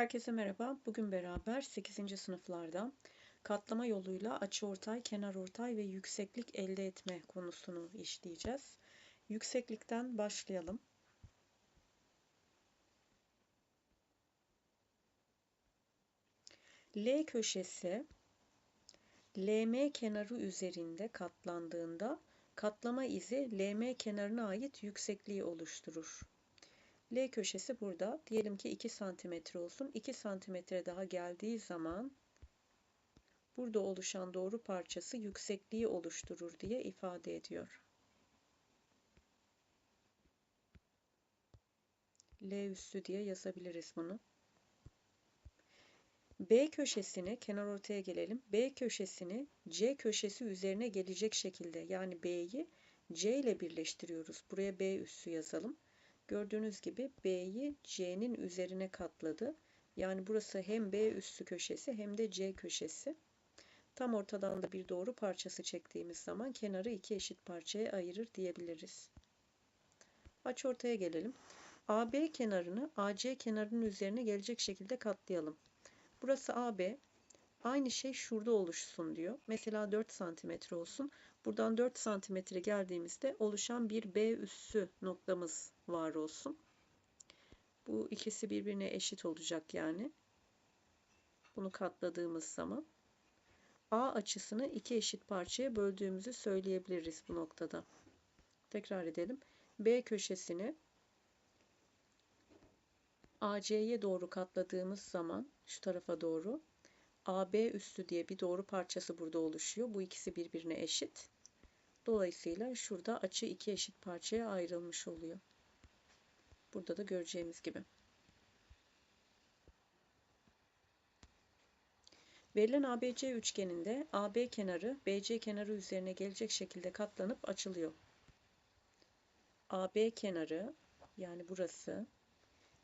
Herkese merhaba. Bugün beraber 8. sınıflarda katlama yoluyla açıortay, kenarortay ve yükseklik elde etme konusunu işleyeceğiz. Yükseklikten başlayalım. L köşesi LM kenarı üzerinde katlandığında katlama izi LM kenarına ait yüksekliği oluşturur. L köşesi burada. Diyelim ki 2 santimetre olsun. 2 santimetre daha geldiği zaman burada oluşan doğru parçası yüksekliği oluşturur diye ifade ediyor. L üssü diye yazabiliriz bunu. B köşesini, kenar ortaya gelelim. B köşesini C köşesi üzerine gelecek şekilde yani B'yi C ile birleştiriyoruz. Buraya B üssü yazalım. Gördüğünüz gibi B'yi C'nin üzerine katladı. Yani burası hem B üstü köşesi hem de C köşesi. Tam ortadan da bir doğru parçası çektiğimiz zaman kenarı iki eşit parçaya ayırır diyebiliriz. Aç ortaya gelelim. AB kenarını AC kenarının üzerine gelecek şekilde katlayalım. Burası AB. Aynı şey şurada oluşsun diyor. Mesela 4 santimetre olsun. Buradan 4 santimetre geldiğimizde oluşan bir B üssü noktamız var olsun. Bu ikisi birbirine eşit olacak yani. Bunu katladığımız zaman A açısını iki eşit parçaya böldüğümüzü söyleyebiliriz bu noktada. Tekrar edelim. B köşesini AC'ye doğru katladığımız zaman şu tarafa doğru AB üstü diye bir doğru parçası burada oluşuyor. Bu ikisi birbirine eşit. Dolayısıyla şurada açı iki eşit parçaya ayrılmış oluyor. Burada da göreceğimiz gibi. Verilen ABC üçgeninde AB kenarı BC kenarı üzerine gelecek şekilde katlanıp açılıyor. AB kenarı yani burası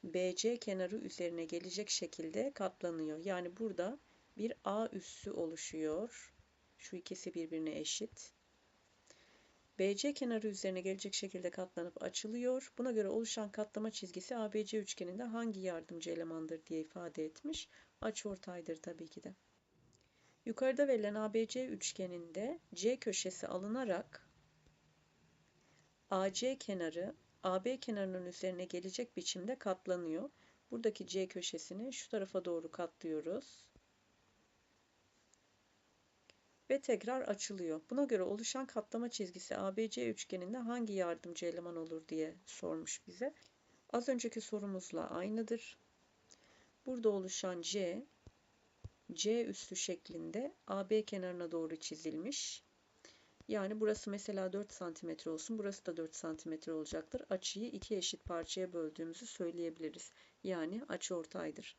BC kenarı üzerine gelecek şekilde katlanıyor. Yani burada bir A üssü oluşuyor. Şu ikisi birbirine eşit. BC kenarı üzerine gelecek şekilde katlanıp açılıyor. Buna göre oluşan katlama çizgisi ABC üçgeninde hangi yardımcı elemandır diye ifade etmiş. Açıortaydır tabii ki de. Yukarıda verilen ABC üçgeninde C köşesi alınarak AC kenarı AB kenarının üzerine gelecek biçimde katlanıyor. Buradaki C köşesini şu tarafa doğru katlıyoruz ve tekrar açılıyor. Buna göre oluşan katlama çizgisi ABC üçgeninde hangi yardımcı eleman olur diye sormuş bize. Az önceki sorumuzla aynıdır. Burada oluşan C, C üstü şeklinde AB kenarına doğru çizilmiş. Yani burası mesela 4 cm olsun, burası da 4 cm olacaktır. Açıyı iki eşit parçaya böldüğümüzü söyleyebiliriz. Yani açı ortaydır.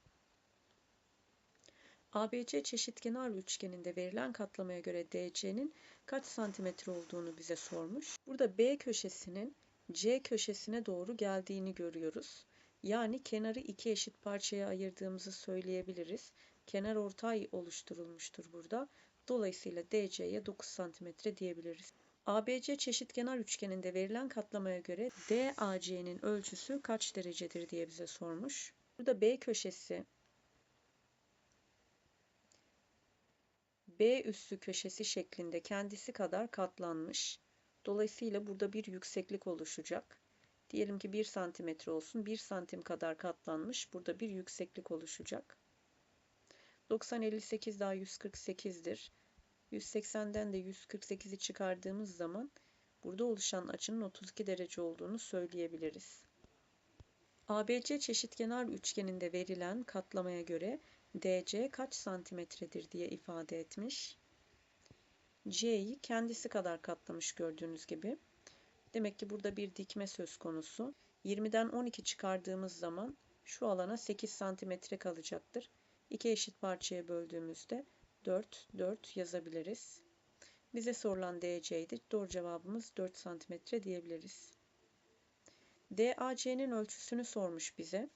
ABC çeşitkenar üçgeninde verilen katlamaya göre DC'nin kaç santimetre olduğunu bize sormuş. Burada B köşesinin C köşesine doğru geldiğini görüyoruz. Yani kenarı iki eşit parçaya ayırdığımızı söyleyebiliriz. Kenar ortay oluşturulmuştur burada. Dolayısıyla DC'ye 9 santimetre diyebiliriz. ABC çeşitkenar üçgeninde verilen katlamaya göre DAC'nin ölçüsü kaç derecedir diye bize sormuş. Burada B köşesi B üssü köşesi şeklinde kendisi kadar katlanmış. Dolayısıyla burada bir yükseklik oluşacak. Diyelim ki 1 santimetre olsun. 1 santim kadar katlanmış. Burada bir yükseklik oluşacak. 90 58 daha 148'dir. 180'den de 148'i çıkardığımız zaman burada oluşan açının 32 derece olduğunu söyleyebiliriz. ABC çeşitkenar üçgeninde verilen katlamaya göre DC kaç santimetredir diye ifade etmiş. C'yi kendisi kadar katlamış gördüğünüz gibi. Demek ki burada bir dikme söz konusu. 20'den 12 çıkardığımız zaman şu alana 8 santimetre kalacaktır. İki eşit parçaya böldüğümüzde 4, 4 yazabiliriz. Bize sorulan DC'dir. Doğru cevabımız 4 santimetre diyebiliriz. DAC'nin ölçüsünü sormuş bize.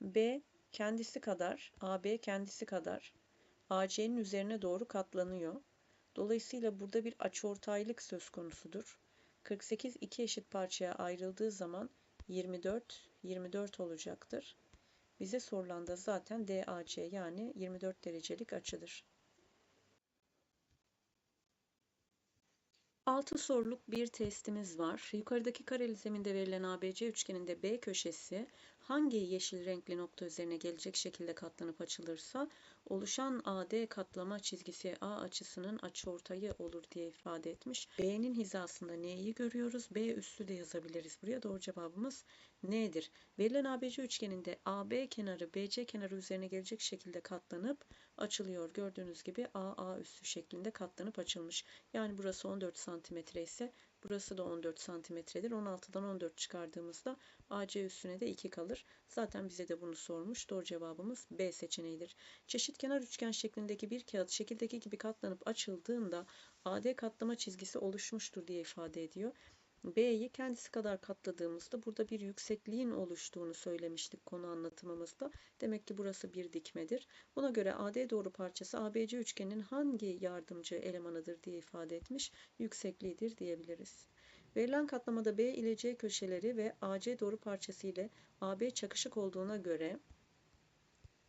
B kendisi kadar, AB kendisi kadar AC'nin üzerine doğru katlanıyor. Dolayısıyla burada bir açıortaylık söz konusudur. 48 iki eşit parçaya ayrıldığı zaman 24 24 olacaktır. Bize sorulan da zaten DAC yani 24 derecelik açıdır. 6 soruluk bir testimiz var. Yukarıdaki kareli zeminde verilen ABC üçgeninde B köşesi hangi yeşil renkli nokta üzerine gelecek şekilde katlanıp açılırsa oluşan AD katlama çizgisi A açısının açıortayı olur diye ifade etmiş. B'nin hizasında N'yi görüyoruz. B üssü de yazabiliriz. Buraya doğru cevabımız N'dir. Verilen ABC üçgeninde AB kenarı BC kenarı üzerine gelecek şekilde katlanıp açılıyor. Gördüğünüz gibi AA üssü şeklinde katlanıp açılmış. Yani burası 14 santimetre ise burası da 14 santimetredir. 16'dan 14 çıkardığımızda AC üstüne de 2 kalır. Zaten bize de bunu sormuş. Doğru cevabımız B seçeneğidir. Çeşit kenar üçgen şeklindeki bir kağıt şekildeki gibi katlanıp açıldığında AD katlama çizgisi oluşmuştur diye ifade ediyor. B'yi kendisi kadar katladığımızda burada bir yüksekliğin oluştuğunu söylemiştik konu anlatımımızda. Demek ki burası bir dikmedir. Buna göre AD doğru parçası ABC üçgeninin hangi yardımcı elemanıdır diye ifade etmiş. Yüksekliğidir diyebiliriz. Verilen katlamada B ile C köşeleri ve AC doğru parçası ile AB çakışık olduğuna göre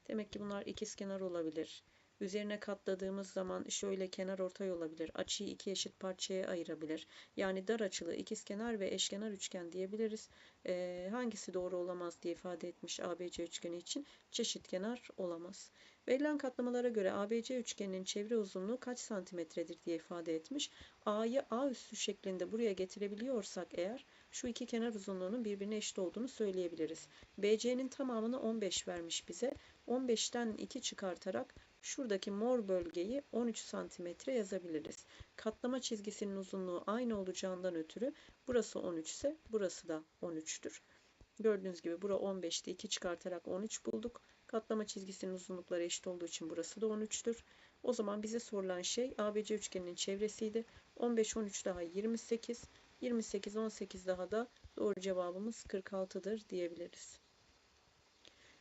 demek ki bunlar ikizkenar olabilir. Üzerine katladığımız zaman şöyle kenar ortay olabilir. Açıyı iki eşit parçaya ayırabilir. Yani dar açılı ikizkenar ve eşkenar üçgen diyebiliriz. Ee, hangisi doğru olamaz diye ifade etmiş ABC üçgeni için çeşitkenar olamaz. Verilen katlamalara göre ABC üçgeninin çevre uzunluğu kaç santimetredir diye ifade etmiş. A'yı A üssü şeklinde buraya getirebiliyorsak eğer şu iki kenar uzunluğunun birbirine eşit olduğunu söyleyebiliriz. BC'nin tamamını 15 vermiş bize. 15'ten 2 çıkartarak şuradaki mor bölgeyi 13 santimetre yazabiliriz. Katlama çizgisinin uzunluğu aynı olacağından ötürü burası 13 ise burası da 13'tür. Gördüğünüz gibi bura 15'ti 2 çıkartarak 13 bulduk. Katlama çizgisinin uzunlukları eşit olduğu için burası da 13'tür. O zaman bize sorulan şey ABC üçgeninin çevresiydi. 15 13 daha 28. 28 18 daha da doğru cevabımız 46'dır diyebiliriz.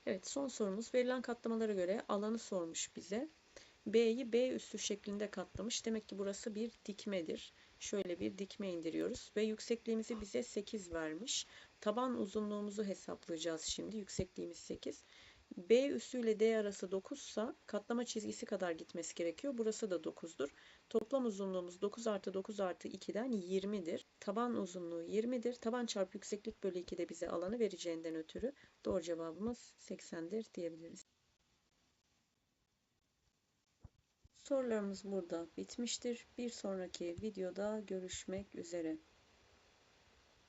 Evet son sorumuz verilen katlamalara göre alanı sormuş bize. B'yi B üssü şeklinde katlamış. Demek ki burası bir dikmedir. Şöyle bir dikme indiriyoruz ve yüksekliğimizi bize 8 vermiş. Taban uzunluğumuzu hesaplayacağız şimdi. Yüksekliğimiz 8. B üssü ile D arası 9 ise katlama çizgisi kadar gitmesi gerekiyor. Burası da 9'dur. Toplam uzunluğumuz 9 artı 9 artı 2'den 20'dir. Taban uzunluğu 20'dir. Taban çarpı yükseklik bölü 2 de bize alanı vereceğinden ötürü doğru cevabımız 80'dir diyebiliriz. Sorularımız burada bitmiştir. Bir sonraki videoda görüşmek üzere.